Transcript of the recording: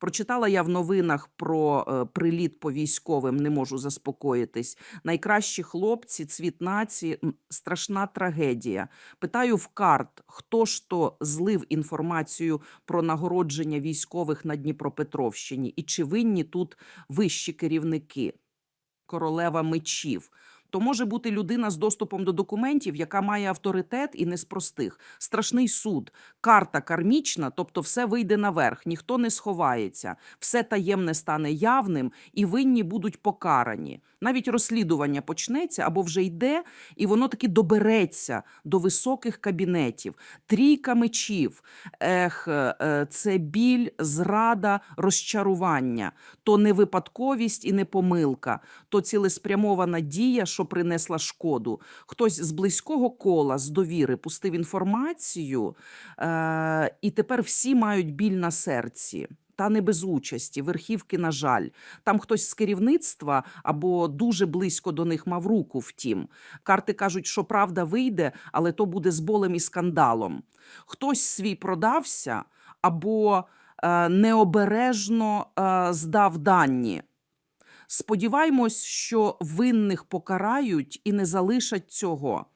Прочитала я в новинах про е, приліт по військовим, не можу заспокоїтись. Найкращі хлопці, цвіт нації, страшна трагедія. Питаю в карт, хто ж то злив інформацію про нагородження військових на Дніпропетровщині, і чи винні тут вищі керівники? Королева мечів. То може бути людина з доступом до документів, яка має авторитет і не з простих. Страшний суд, карта кармічна, тобто все вийде наверх, ніхто не сховається, все таємне стане явним, і винні будуть покарані. Навіть розслідування почнеться або вже йде, і воно таки добереться до високих кабінетів. Трійка мечів. Ех, е, це біль, зрада, розчарування, то не випадковість і не помилка, то цілеспрямована дія, що принесла шкоду. Хтось з близького кола, з довіри пустив інформацію, е, і тепер всі мають біль на серці. Та не без участі, верхівки, на жаль. Там хтось з керівництва або дуже близько до них мав руку. Втім, карти кажуть, що правда вийде, але то буде з болем і скандалом. Хтось свій продався або е, необережно е, здав дані. Сподіваємось, що винних покарають і не залишать цього.